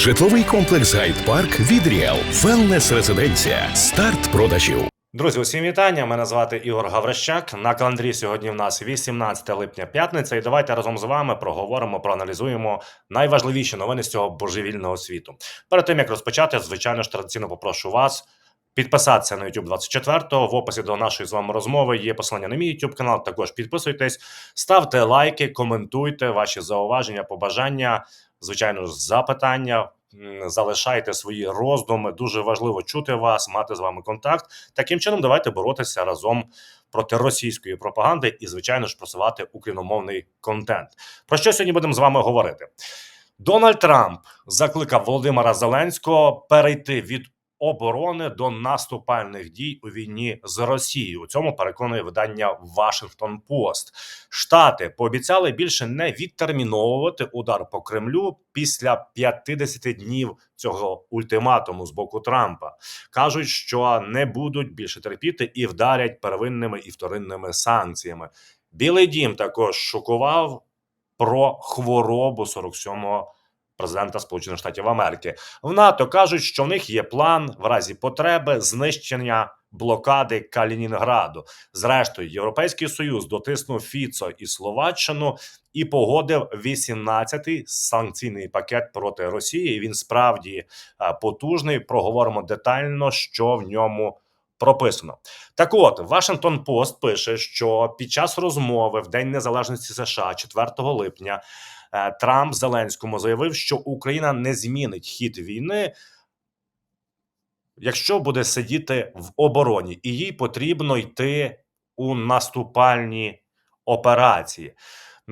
Житловий комплекс Гайд Парк від Ріел. Велнес Резиденція. Старт продажів. Друзі, усім вітання. Мене звати Ігор Гаврищак. На календарі сьогодні в нас 18 липня п'ятниця. І давайте разом з вами проговоримо, проаналізуємо найважливіші новини з цього божевільного світу. Перед тим як розпочати, звичайно ж традиційно попрошу вас. Підписатися на YouTube 24-го. В описі до нашої з вами розмови є посилання на мій YouTube канал. Також підписуйтесь, ставте лайки, коментуйте ваші зауваження, побажання, звичайно запитання. Залишайте свої роздуми. Дуже важливо чути вас, мати з вами контакт. Таким чином, давайте боротися разом проти російської пропаганди і, звичайно ж, просувати україномовний контент. Про що сьогодні будемо з вами говорити? Дональд Трамп закликав Володимира Зеленського перейти від оборони до наступальних дій у війні з Росією. У цьому переконує видання Вашингтон Пост. Штати пообіцяли більше не відтерміновувати удар по Кремлю після 50 днів цього ультиматуму з боку Трампа. кажуть, що не будуть більше терпіти і вдарять первинними і вторинними санкціями. Білий дім також шокував про хворобу 47-го президента Сполучених Штатів Америки. В НАТО кажуть, що в них є план в разі потреби знищення блокади Калінінграду. Зрештою, Європейський Союз дотиснув Фіцо і Словаччину і погодив 18-й санкційний пакет проти Росії. Він справді е, потужний. Проговоримо детально, що в ньому. Прописано так, от Вашингтон Пост пише, що під час розмови в День Незалежності США 4 липня Трамп Зеленському заявив, що Україна не змінить хід війни, якщо буде сидіти в обороні, і їй потрібно йти у наступальні операції.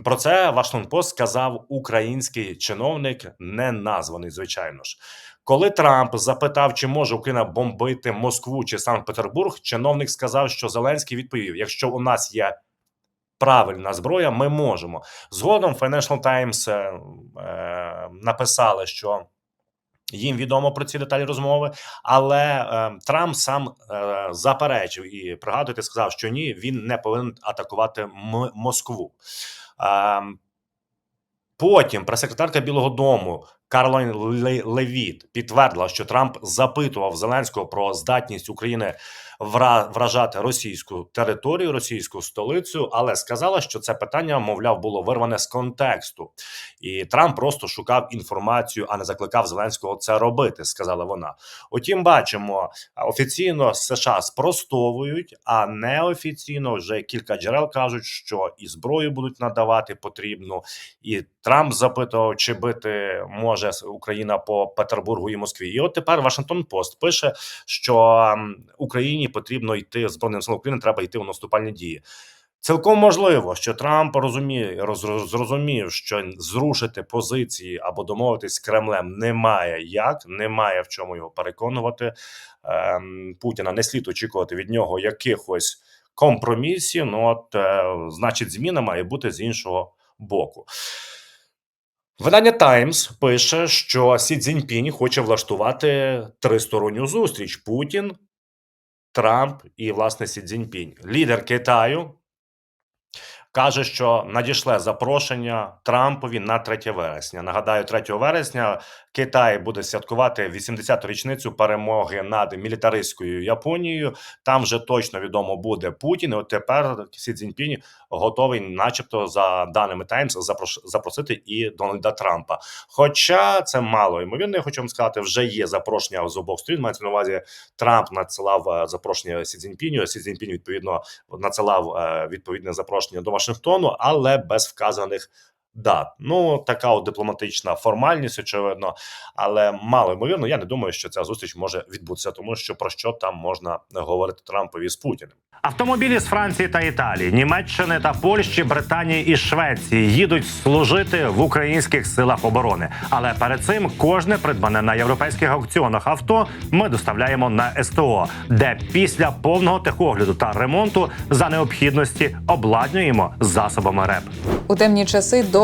Про це Вашингтон Пост сказав український чиновник, не названий, звичайно ж. Коли Трамп запитав, чи може Україна бомбити Москву чи Санкт-Петербург, чиновник сказав, що Зеленський відповів: якщо у нас є правильна зброя, ми можемо. Згодом Financial Times е, е, написали, що. Їм відомо про ці деталі розмови, але е, Трамп сам е, заперечив і пригадуйте, сказав, що ні, він не повинен атакувати М- Москву. Е, потім прес-секретарка Білого Дому Карлайн Левіт підтвердила, що Трамп запитував Зеленського про здатність України вражати російську територію, російську столицю, але сказала, що це питання, мовляв, було вирване з контексту, і Трамп просто шукав інформацію, а не закликав Зеленського це робити. Сказала вона. Утім, бачимо офіційно США спростовують, а неофіційно вже кілька джерел кажуть, що і зброю будуть надавати потрібну, і Трамп запитував, чи бити може Україна по Петербургу і Москві. І от тепер Вашингтон Пост пише, що Україні потрібно йти збройним силам України, треба йти у наступальні дії. Цілком можливо, що Трамп розуміє, роз- зрозумів, що зрушити позиції або домовитись з Кремлем немає як, немає в чому його переконувати. Ем, Путіна не слід очікувати від нього якихось компромісів. Ну от е, значить, зміна має бути з іншого боку. Видання Таймс пише, що Сі Цзіньпінь хоче влаштувати тристоронню зустріч: Путін, Трамп і власне Сі Цзіньпінь. Лідер Китаю каже, що надійшле запрошення Трампові на 3 вересня. Нагадаю, 3 вересня Китай буде святкувати 80-ту річницю перемоги над мілітаристською Японією. Там вже точно відомо буде Путін. І от тепер Сі Цзіньпінь готовий, начебто, за даними Таймс, запросити і Дональда Трампа. Хоча це мало ймовірно, я хочу вам сказати, вже є запрошення з обох сторін. Мається на увазі Трамп надсилав е, запрошення Сі Цзіньпіню. Сі Цзіньпінь, відповідно надсилав е, відповідне запрошення до Вашингтону, але без вказаних дат. Ну така от дипломатична формальність, очевидно, але мало ймовірно. Я не думаю, що ця зустріч може відбутися, тому що про що там можна говорити Трампові з Путіним. Автомобілі з Франції та Італії, Німеччини та Польщі, Британії і Швеції їдуть служити в українських силах оборони. Але перед цим кожне придбане на європейських аукціонах авто ми доставляємо на СТО, де після повного техогляду та ремонту за необхідності обладнуємо засобами РЕП. У темні часи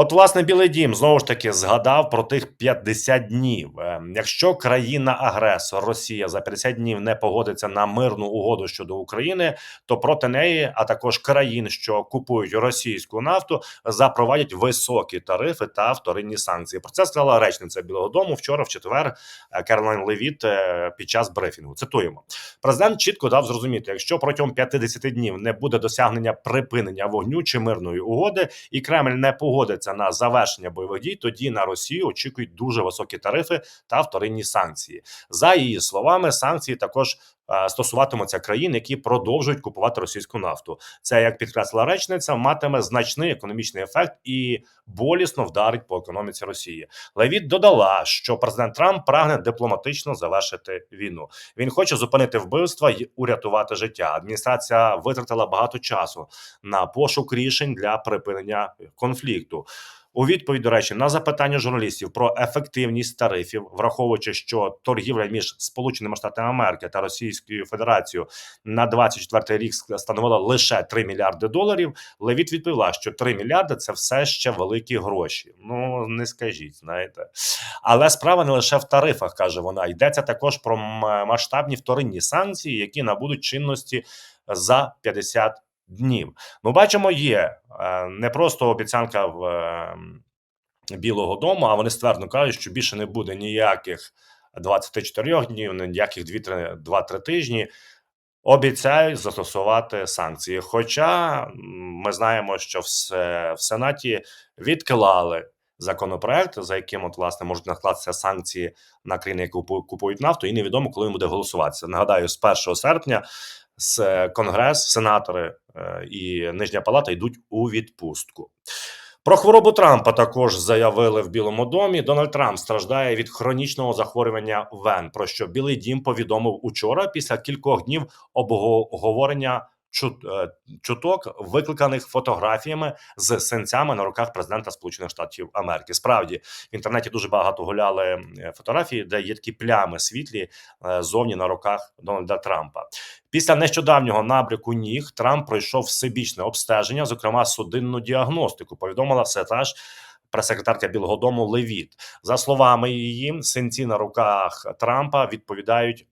От, власне, Білий Дім знову ж таки згадав про тих 50 днів. Е, Якщо країна-агресор Росія за 50 днів не погодиться на мирну угоду щодо України, то проти неї, а також країн, що купують російську нафту, запровадять високі тарифи та вторинні санкції. Про це сказала речниця Білого Дому вчора, в четвер, е, Керолайн Левіт е, під час брифінгу. Цитуємо. Президент чітко дав зрозуміти, якщо протягом 50 днів не буде досягнення припинення вогню чи мирної угоди, і Кремль не погодиться на завершення бойових дій, тоді на Росію очікують дуже високі тарифи та вторинні санкції. За її словами, санкції також стосуватимуться країн, які продовжують купувати російську нафту. Це як підкреслила речниця, матиме значний економічний ефект і болісно вдарить по економіці Росії. Левіт додала, що президент Трамп прагне дипломатично завершити війну. Він хоче зупинити вбивства і урятувати життя. Адміністрація витратила багато часу на пошук рішень для припинення конфлікту. У відповідь, до речі, на запитання журналістів про ефективність тарифів, враховуючи, що торгівля між Сполученими Штатами Америки та Російською Федерацією на 24 рік становила лише 3 мільярди доларів. Левіт відповіла, що 3 мільярди це все ще великі гроші. Ну не скажіть, знаєте. Але справа не лише в тарифах, каже вона. Йдеться також про масштабні вторинні санкції, які набудуть чинності за 50 днів. Ну, бачимо, є е, не просто обіцянка в е, Білого Дому, а вони ствердно кажуть, що більше не буде ніяких 24 днів, ніяких 2-3 тижні. Обіцяють застосувати санкції. Хоча ми знаємо, що в, в Сенаті відклали законопроект, за яким от власне можуть накладатися санкції на країни, які купують нафту, і невідомо, коли він буде голосуватися. Нагадаю, з 1 серпня с- Конгрес, сенатори і Нижня Палата йдуть у відпустку. Про хворобу Трампа також заявили в Білому домі. Дональд Трамп страждає від хронічного захворювання вен, про що Білий Дім повідомив учора після кількох днів обговорення е, чуток, викликаних фотографіями з синцями на руках президента Сполучених Штатів Америки. Справді в інтернеті дуже багато гуляли е, фотографії, де є такі плями світлі е, зовні на руках Дональда Трампа. Після нещодавнього набряку ніг Трамп пройшов всебічне обстеження, зокрема судинну діагностику. Повідомила все та ж прес-секретарка Білого Дому Левіт. За словами її, синці на руках Трампа відповідають.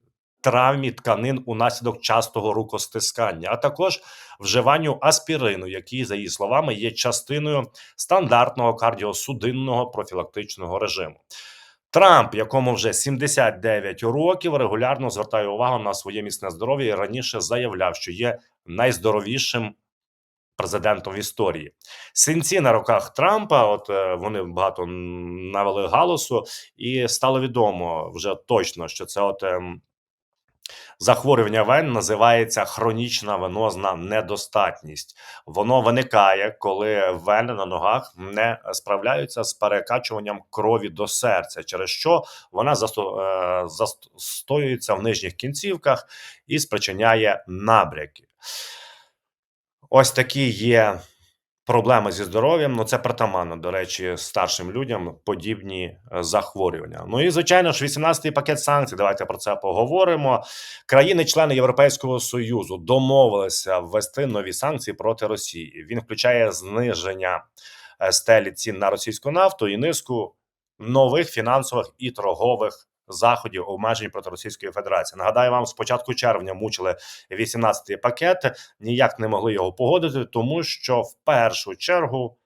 Травмі тканин унаслідок частого рукостискання, а також вживанню аспірину, який, за її словами, є частиною стандартного кардіосудинного профілактичного режиму. Трамп, якому вже 79 років, регулярно звертає увагу на своє міцне здоров'я і раніше заявляв, що є найздоровішим президентом в історії. Синці на руках Трампа, от е, вони багато навели галасу, і стало відомо вже точно, що це от. Захворювання вен називається хронічна венозна недостатність. Воно виникає, коли вени на ногах не справляються з перекачуванням крові до серця, через що вона е, застоюється в нижніх кінцівках і спричиняє набряки. Ось такі є проблеми зі здоров'ям. Ну це притаманно, до речі, старшим людям подібні е, захворювання. Ну і звичайно ж, 18-й пакет санкцій. Давайте про це поговоримо. Країни-члени Європейського союзу домовилися ввести нові санкції проти Росії. Він включає зниження е, стелі цін на російську нафту і низку нових фінансових і торгових. Заходів обмежень проти Російської Федерації. Нагадаю вам, з початку червня мучили 18-й пакет, ніяк не могли його погодити, тому що в першу чергу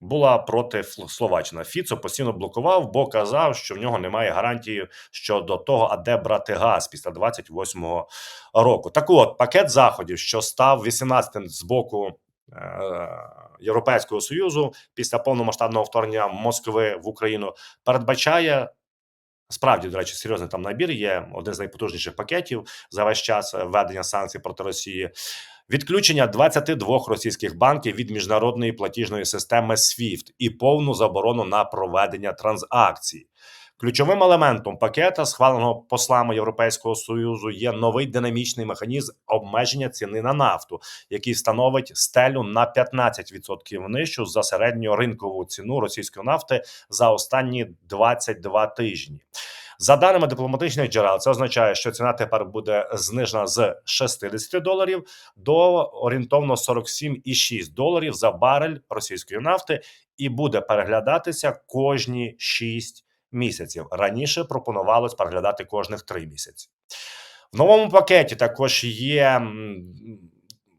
була проти Словаччина. Фіцо постійно блокував, бо казав, що в нього немає гарантії щодо того, а де брати газ після 28-го року. Так от пакет заходів, що став 18-м з боку. е, Європейського союзу після повномасштабного вторгнення Москви в Україну передбачає справді, до речі, серйозний там набір. Є один з найпотужніших пакетів за весь час е, введення санкцій проти Росії. Відключення 22 російських банків від міжнародної платіжної системи SWIFT і повну заборону на проведення транзакцій. Ключовим елементом пакета, схваленого послами Європейського союзу, є новий динамічний механізм обмеження ціни на нафту, який встановить стелю на 15% нижчу за середньоринкову ціну російської нафти за останні 22 тижні. За даними дипломатичних джерел, це означає, що ціна тепер буде знижена з 60 доларів до орієнтовно 47,6 доларів за барель російської нафти, і буде переглядатися кожні 6 місяців. Раніше пропонувалось переглядати кожних 3 місяці. В новому пакеті також є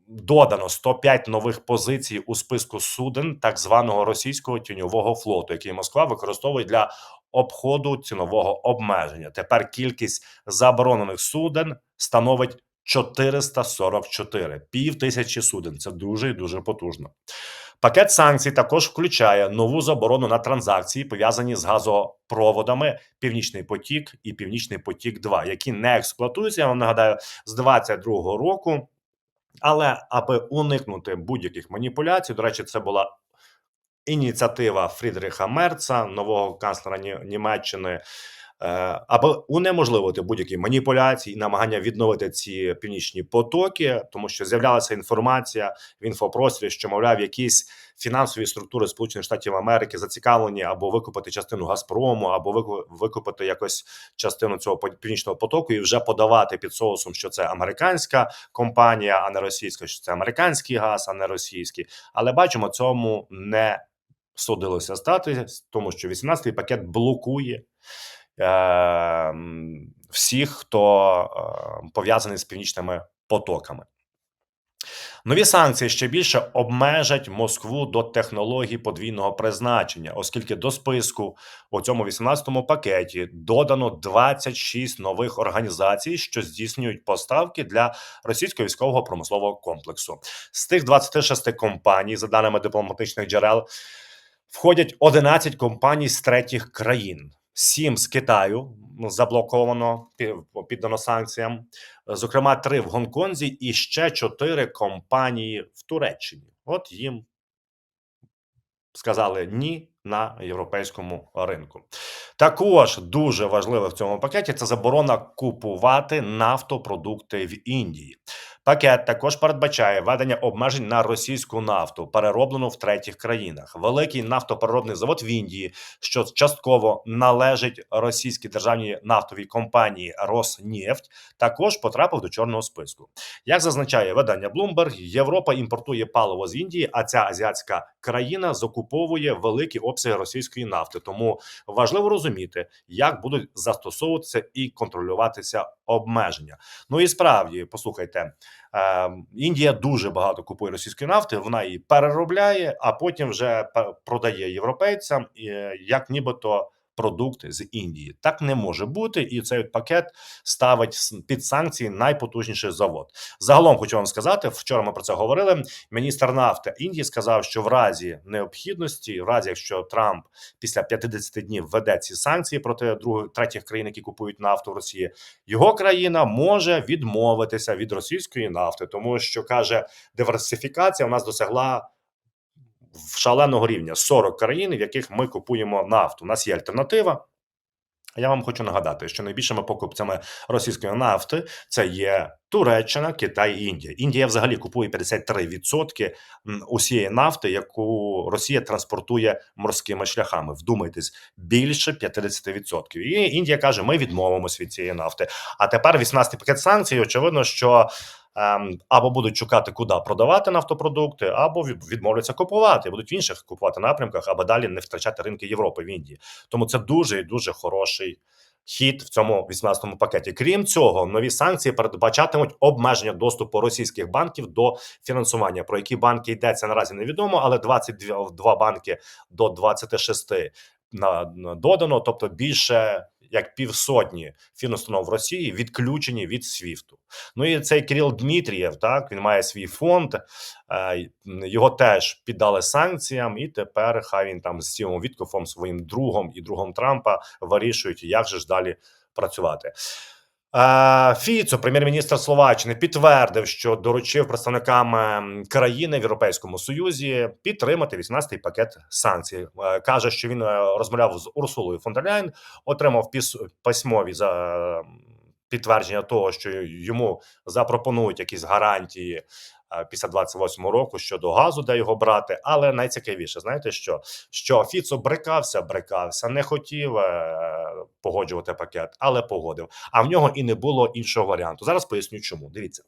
додано 105 нових позицій у списку суден так званого російського тіньового флоту, який Москва використовує для обходу цінового обмеження. Тепер кількість заборонених суден становить 444, пів тисячі суден. Це дуже і дуже потужно. Пакет санкцій також включає нову заборону на транзакції, пов'язані з газопроводами Північний потік і Північний потік 2 які не експлуатуються. Я вам нагадаю, з 22 року. Але аби уникнути будь-яких маніпуляцій, до речі, це була ініціатива Фрідріха Мерца, нового канцлера Німеччини. Е, Аби унеможливити будь-які маніпуляції і намагання відновити ці північні потоки, тому що з'являлася інформація в інфопросторі, що мовляв, якісь фінансові структури Сполучених Штатів Америки зацікавлені або викупити частину Газпрому, або вику- викупити якось частину цього північного потоку і вже подавати під соусом, що це американська компанія, а не російська, що це американський газ, а не російський. Але бачимо, цьому не судилося стати, тому що 18-й пакет блокує всіх, хто е, пов'язаний з північними потоками. Нові санкції ще більше обмежать Москву до технологій подвійного призначення, оскільки до списку у цьому 18-му пакеті додано 26 нових організацій, що здійснюють поставки для російського військового промислового комплексу. З тих 26 компаній, за даними дипломатичних джерел, входять 11 компаній з третіх країн. Сім з Китаю ну, заблоковано пі- піддано санкціям, зокрема, три в Гонконзі і ще чотири компанії в Туреччині. От їм сказали ні на європейському ринку. Також дуже важливо в цьому пакеті це заборона купувати нафтопродукти в Індії. Пакет також передбачає введення обмежень на російську нафту, перероблену в третіх країнах. Великий нафтопереробний завод в Індії, що частково належить російській державній нафтовій компанії Роснефть, також потрапив до чорного списку. Як зазначає видання Bloomberg, Європа імпортує паливо з Індії, а ця азіатська країна закуповує великі обсяги російської нафти. Тому важливо розуміти, як будуть застосовуватися і контролюватися обмеження. Ну і справді, послухайте, Індія дуже багато купує російської нафти, вона її переробляє, а потім вже продає європейцям, е, як нібито. Продукт з Індії так не може бути, і цей пакет ставить під санкції найпотужніший завод. Загалом хочу вам сказати, вчора ми про це говорили. Міністр нафти Індії сказав, що в разі необхідності, в разі якщо Трамп після 50 днів введе ці санкції проти других третіх країн, які купують нафту в Росії, його країна може відмовитися від російської нафти, тому що каже, диверсифікація у нас досягла. Шаленого рівня 40 країн, в яких ми купуємо нафту. У нас є альтернатива. Я вам хочу нагадати, що найбільшими покупцями російської нафти це є Туреччина, Китай і Індія. Індія взагалі купує 53% усієї нафти, яку Росія транспортує морськими шляхами. Вдумайтесь, більше 50%. І Індія каже: ми відмовимося від цієї нафти. А тепер 18-й пакет санкцій. Очевидно, що або будуть шукати, куди продавати нафтопродукти, або відмовляться купувати, будуть в інших купувати напрямках, аби далі не втрачати ринки Європи в Індії. Тому це дуже і дуже хороший хід в цьому 18-му пакеті. Крім цього, нові санкції передбачатимуть обмеження доступу російських банків до фінансування. Про які банки йдеться наразі невідомо, але 22 два банки до 26 на, на додано, тобто більше як півсотні фінустанов в Росії відключені від СВІФТу. Ну і цей Кирил Дмитрієв, так він має свій фонд. е, Його теж піддали санкціям, і тепер хай він там з цим Віткофом, своїм другом і другом Трампа вирішують, як же ж далі працювати. Е, Фіцо, прем'єр-міністр Словаччини, підтвердив, що доручив представникам ем, країни в Європейському Союзі підтримати 18-й пакет санкцій. Е, Каже, що він е, розмовляв з Урсулою фон отримав письмові за підтвердження того, що йому запропонують якісь гарантії після 28 року щодо газу, де його брати. Але найцікавіше, знаєте що? Що Фіцо брикався, брикався, не хотів е, погоджувати пакет, але погодив. А в нього і не було іншого варіанту. Зараз поясню, чому. Дивіться.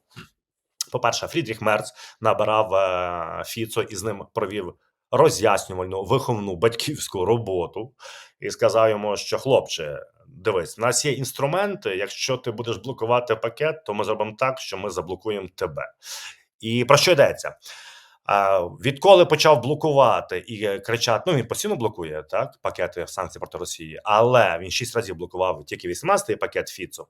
По-перше, Фрідріх Мерц набирав е, Фіцо і з ним провів роз'яснювальну виховну батьківську роботу і сказав йому, що хлопче, дивись, в нас є інструменти. Якщо ти будеш блокувати пакет, то ми зробимо так, що ми заблокуємо тебе. І про що йдеться? Відколи почав блокувати і е, кричати, ну він постійно блокує так пакети санкцій проти Росії, але він шість разів блокував тільки 18-й пакет Фіцо.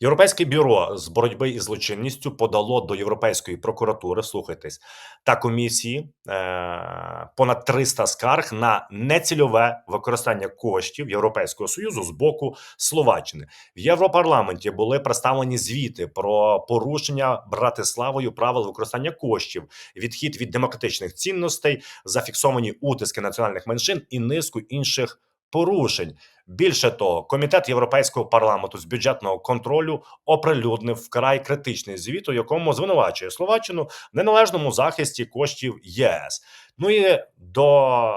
Європейське бюро з боротьби із злочинністю подало до Європейської прокуратури, слухайтесь, та комісії е, понад 300 скарг на нецільове використання коштів Європейського союзу з боку Словаччини. В Європарламенті були представлені звіти про порушення Братиславою правил використання коштів, відхід від демократичних цінностей, зафіксовані утиски національних меншин і низку інших порушень. Більше того, комітет Європейського парламенту з бюджетного контролю оприлюднив вкрай критичний звіт, у якому звинувачує Словаччину в неналежному захисті коштів ЄС. Ну і до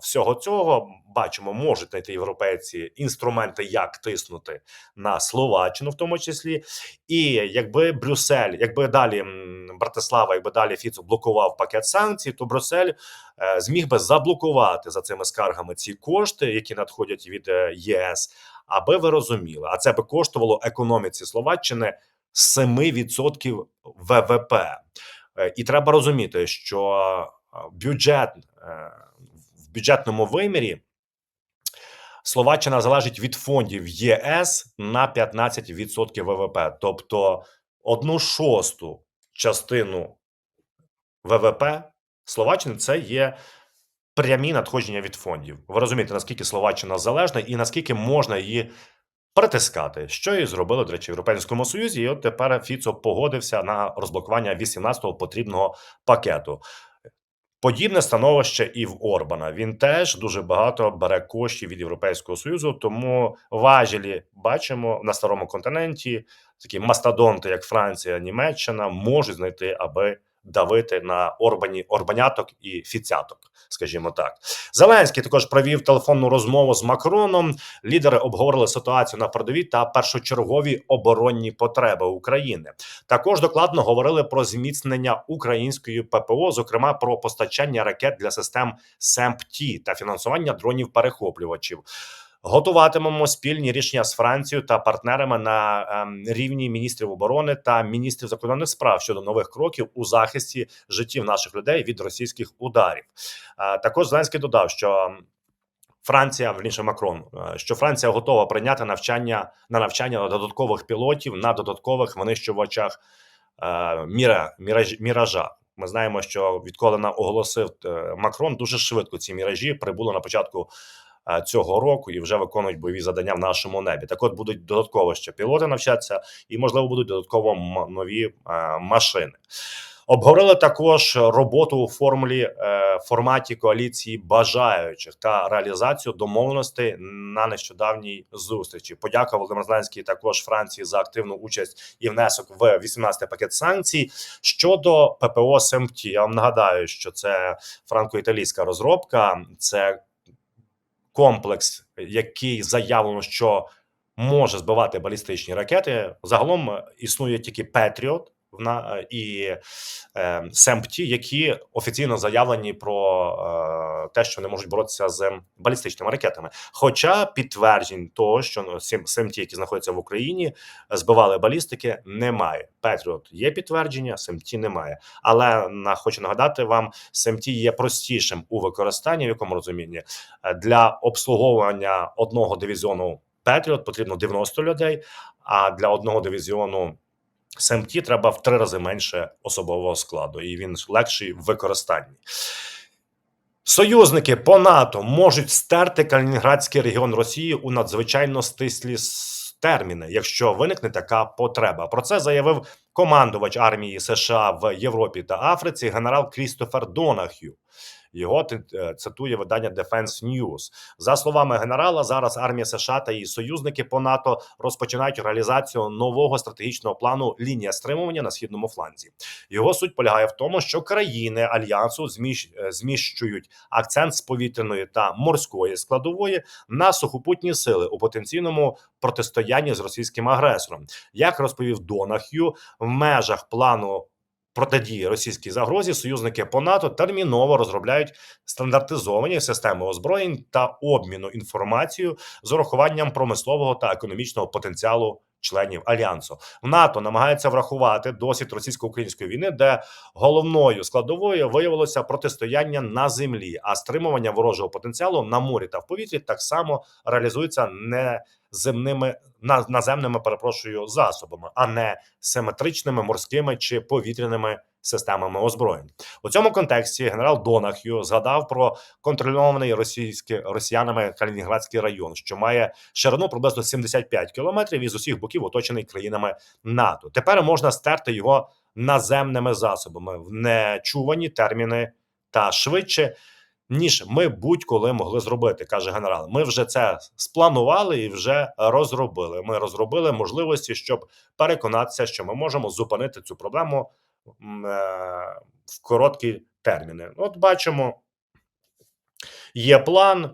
всього цього бачимо, можуть знайти європейці інструменти, як тиснути на Словаччину, в тому числі. І якби Брюссель, якби далі Братислава, якби далі Фіцо блокував пакет санкцій, то Брюссель е, зміг би заблокувати за цими скаргами ці кошти, які надходять від е, ЄС. Аби ви розуміли, а це би коштувало економіці Словаччини 7% ВВП. Е, І треба розуміти, що е, бюджет е, в бюджетному вимірі Словаччина залежить від фондів ЄС на 15% ВВП, тобто одну шосту частину ВВП Словаччини це є прямі надходження від фондів. Ви розумієте, наскільки Словаччина залежна і наскільки можна її притискати, що і зробили, до речі, в Європейському Союзі. І от тепер Фіцо погодився на розблокування 18-го потрібного пакету. Подібне становище і в Орбана. Він теж дуже багато бере коштів від Європейського Союзу, тому важелі бачимо на старому континенті. Такі мастодонти, як Франція, Німеччина, можуть знайти, аби давити на Орбані Орбаняток і Фіцяток, скажімо так. Зеленський також провів телефонну розмову з Макроном. Лідери обговорили ситуацію на передовій та першочергові оборонні потреби України. Також докладно говорили про зміцнення української ППО, зокрема про постачання ракет для систем СЕМПТІ та фінансування дронів перехоплювачів. Готуватимемо спільні рішення з Францією та партнерами на ем, рівні міністрів оборони та міністрів закордонних справ щодо нових кроків у захисті життів наших людей від російських ударів. Е, також Зеленський додав, що Франція, верніше Макрон, е, що Франція готова прийняти навчання на навчання додаткових пілотів на додаткових винищувачах е, міра, міраж, міража. Ми знаємо, що відколи на оголосив Макрон, дуже швидко ці міражі прибули на початку цього року і вже виконують бойові завдання в нашому небі. Так от будуть додатково ще пілоти навчатися, і можливо будуть додатково нові е, машини. Обговорили також роботу у формулі е, форматі коаліції бажаючих та реалізацію домовленостей на нещодавній зустрічі. Подяка Володимир Зеленський також Франції за активну участь і внесок в 18-й пакет санкцій щодо ППО СМТ. Я вам нагадаю, що це франко-італійська розробка, це комплекс, який заявлено, що може збивати балістичні ракети. Загалом е, існує тільки Петріот і е, СЕМПТі, які офіційно заявлені про е, те, що не можуть боротися з балістичними ракетами. Хоча підтверджень того, що ну, СЕМТі, які знаходяться в Україні, збивали балістики, немає. Петріот є підтвердження, СЕМТі немає. Але на хочу нагадати вам, СЕМТі є простішим у використанні, в якому розумінні Е, для обслуговування одного дивізіону Петріот потрібно 90 людей, а для одного дивізіону СМТ треба в три рази менше особового складу, і він легший в використанні. Союзники по НАТО можуть стерти Калінінградський регіон Росії у надзвичайно стислі терміни, якщо виникне така потреба. Про це заявив командувач армії США в Європі та Африці генерал Крістофер Донахю. Його е, цитує видання Defense News. За словами генерала, зараз армія США та її союзники по НАТО розпочинають реалізацію нового стратегічного плану лінія стримування на східному фланзі. Його суть полягає в тому, що країни альянсу е, зміщують акцент з повітряної та морської складової на сухопутні сили у потенційному протистоянні з російським агресором. Як розповів Донах'ю, в межах плану протидії російській загрозі союзники по НАТО терміново розробляють стандартизовані системи озброєнь та обміну інформацією з урахуванням промислового та економічного потенціалу. Членів альянсу. В НАТО намагаються врахувати досвід російсько-української війни, де головною складовою виявилося протистояння на землі, а стримування ворожого потенціалу на морі та в повітрі так само реалізується не земними на, наземними, перепрошую, засобами, а не симетричними морськими чи повітряними системами озброєнь. У цьому контексті генерал Донах'ю згадав про контрольований російські росіянами Калінінградський район, що має ширину приблизно 75 кілометрів і з усіх боків оточений країнами НАТО. Тепер можна стерти його наземними засобами в нечувані терміни та швидше. Ніж ми будь-коли могли зробити, каже генерал. Ми вже це спланували і вже розробили. Ми розробили можливості, щоб переконатися, що ми можемо зупинити цю проблему в короткі терміни. От бачимо, є план, е,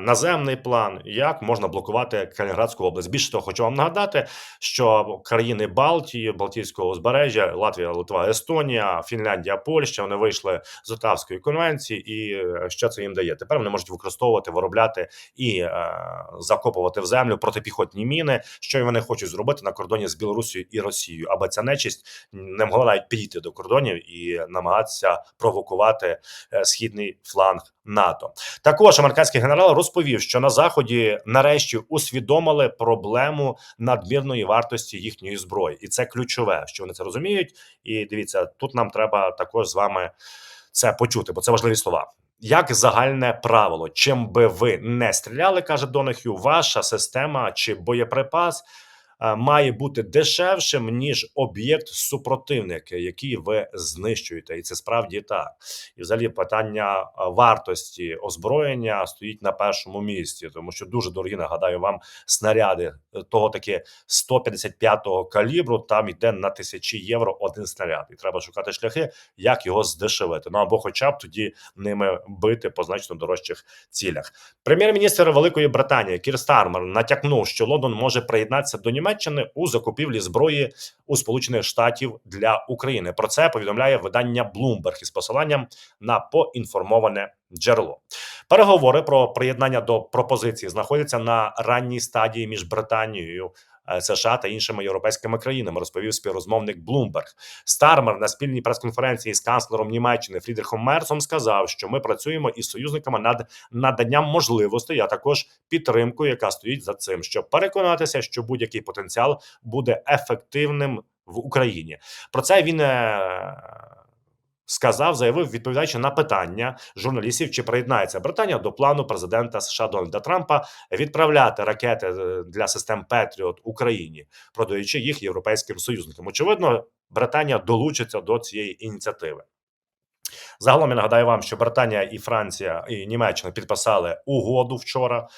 наземний план, як можна блокувати Калінінградську область. Більше того, хочу вам нагадати, що країни Балтії, Балтійського узбережжя, Латвія, Литва, Естонія, Фінляндія, Польща вони вийшли з Отавської конвенції, і е, що це їм дає? Тепер вони можуть використовувати, виробляти і е, закопувати в землю протипіхотні міни, що вони хочуть зробити на кордоні з Білорусією і Росією, аби ця нечисть не могла навіть підійти до кордонів і намагатися провокувати е, східний фланг НАТО. Також американський генерал розповів, що на заході нарешті усвідомили проблему надмірної вартості їхньої зброї, і це ключове, що вони це розуміють. І дивіться, тут нам треба також з вами це почути, бо це важливі слова. Як загальне правило, чим би ви не стріляли, каже Донахю, ваша система чи боєприпас має бути дешевшим ніж об'єкт супротивника, який ви знищуєте, і це справді так. І взагалі питання е, вартості озброєння стоїть на першому місці, тому що дуже дорогі, нагадаю вам, снаряди е, того таки 155-го калібру. Там йде на тисячі євро один снаряд, і треба шукати шляхи, як його здешевити. Ну або, хоча б тоді ними бити по значно дорожчих цілях. Прем'єр-міністр Великої Британії Кір Стармер натякнув, що Лондон може приєднатися до Німеччини у закупівлі зброї у Сполучених Штатів для України. Про це повідомляє видання Bloomberg із посиланням на поінформоване джерело. Переговори про приєднання до пропозиції знаходяться на ранній стадії між Британією. Е, США та іншими європейськими країнами розповів співрозмовник Bloomberg. Стармер на спільній прес-конференції з канцлером Німеччини Фрідрихом Мерцом сказав, що ми працюємо із союзниками над наданням можливостей, а також підтримкою, яка стоїть за цим, щоб переконатися, що будь-який потенціал буде ефективним в Україні. Про це він е, сказав, заявив, відповідаючи на питання журналістів, чи приєднається Британія до плану президента США Дональда Трампа відправляти ракети е, для систем Петріот Україні, продаючи їх європейським союзникам. Очевидно, Британія долучиться до цієї ініціативи. Загалом я нагадаю вам, що Британія і Франція і Німеччина підписали угоду вчора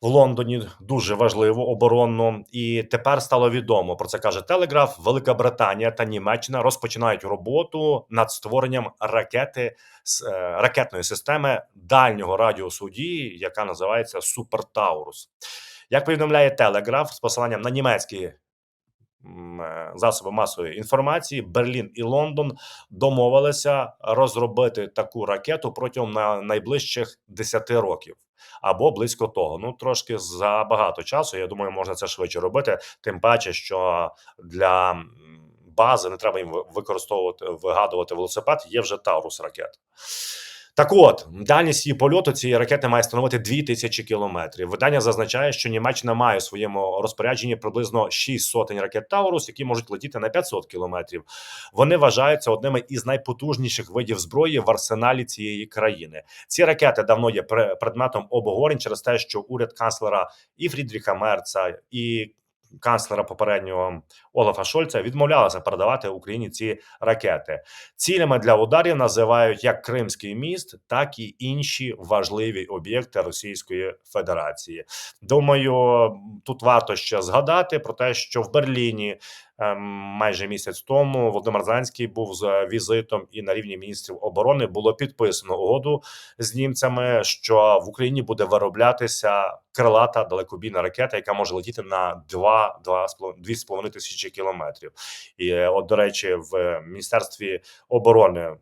в Лондоні. Дуже важливу оборонну. І тепер стало відомо про це каже Телеграф. Велика Британія та Німеччина розпочинають роботу над створенням ракети з е, ракетної системи дальнього радіусу дії, яка називається Супертаурус. Як повідомляє Телеграф з посиланням на німецькі засоби масової інформації, Берлін і Лондон домовилися розробити таку ракету протягом найближчих 10 років. Або близько того. Ну трошки забагато часу. Я думаю, можна це швидше робити. Тим паче, що для бази не треба їм використовувати вигадувати велосипед. Є вже Таурус ракет. Так от, дальність її польоту цієї ракети має становити 2000 кілометрів. Видання зазначає, що Німеччина має у своєму розпорядженні приблизно 6 сотень ракет Таурус, які можуть летіти на 500 кілометрів. Вони вважаються одними із найпотужніших видів зброї в арсеналі цієї країни. Ці ракети давно є пре- предметом обговорень через те, що уряд канцлера і Фрідріха Мерца, і канцлера попереднього Олафа Шольца відмовлялася передавати Україні ці ракети. Цілями для ударів називають як Кримський міст, так і інші важливі об'єкти Російської Федерації. Думаю, тут варто ще згадати про те, що в Берліні ем, майже місяць тому Володимир Зеленський був з візитом, і на рівні міністрів оборони було підписано угоду з німцями, що в Україні буде вироблятися крилата далекобійна ракета, яка може летіти на 2 2,5 тисячі кілометрів. І е, от, до речі, в міністерстві оборони.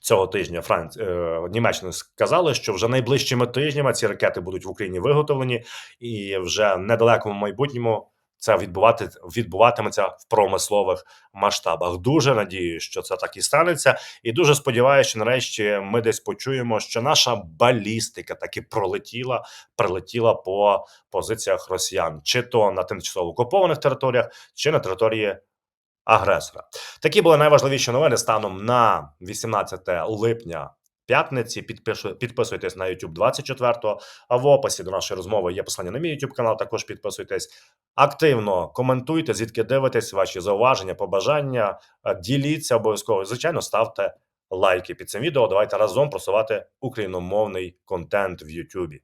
Цього тижня Франц... е, Німеччина сказали, що вже найближчими тижнями ці ракети будуть в Україні виготовлені, і вже в недалекому майбутньому це відбувати відбуватиметься в промислових масштабах. Дуже надію, що це так і станеться, і дуже сподіваюся, що нарешті ми десь почуємо, що наша балістика таки пролетіла, прилетіла по позиціях росіян, чи то на тимчасово окупованих територіях, чи на території агресора. Такі були найважливіші новини станом на 18 липня. П'ятниці підписуйтесь на YouTube 24-го, а в описі до нашої розмови є посилання на мій YouTube канал. Також підписуйтесь активно, коментуйте, звідки дивитесь, ваші зауваження, побажання. е, Діліться обов'язково. Звичайно, ставте лайки під цим відео. Давайте разом просувати україномовний контент в YouTube.